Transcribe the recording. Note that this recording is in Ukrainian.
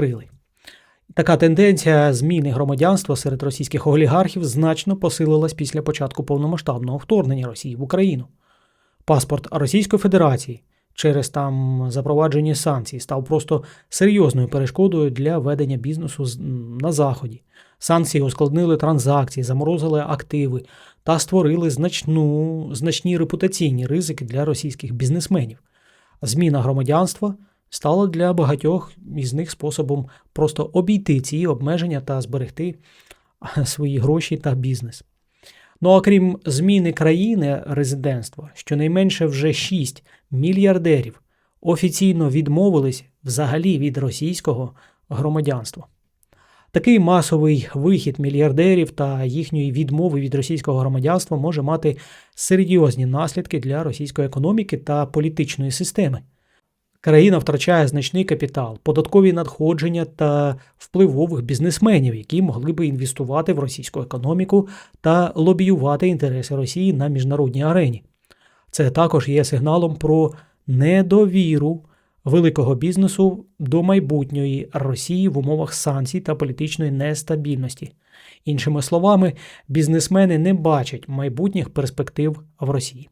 закрили. Така тенденція зміни громадянства серед російських олігархів значно посилилась після початку повномасштабного вторгнення Росії в Україну. Паспорт Російської Федерації через там запроваджені санкції став просто серйозною перешкодою для ведення бізнесу на заході. Санкції ускладнили транзакції, заморозили активи та створили значну, значні репутаційні ризики для російських бізнесменів. Зміна громадянства стала для багатьох із них способом просто обійти ці обмеження та зберегти свої гроші та бізнес. Ну а крім зміни країни резидентства, щонайменше вже 6 мільярдерів офіційно відмовились взагалі від російського громадянства. Такий масовий вихід мільярдерів та їхньої відмови від російського громадянства може мати серйозні наслідки для російської економіки та політичної системи. Країна втрачає значний капітал, податкові надходження та впливових бізнесменів, які могли би інвестувати в російську економіку та лобіювати інтереси Росії на міжнародній арені. Це також є сигналом про недовіру великого бізнесу до майбутньої Росії в умовах санкцій та політичної нестабільності. Іншими словами, бізнесмени не бачать майбутніх перспектив в Росії.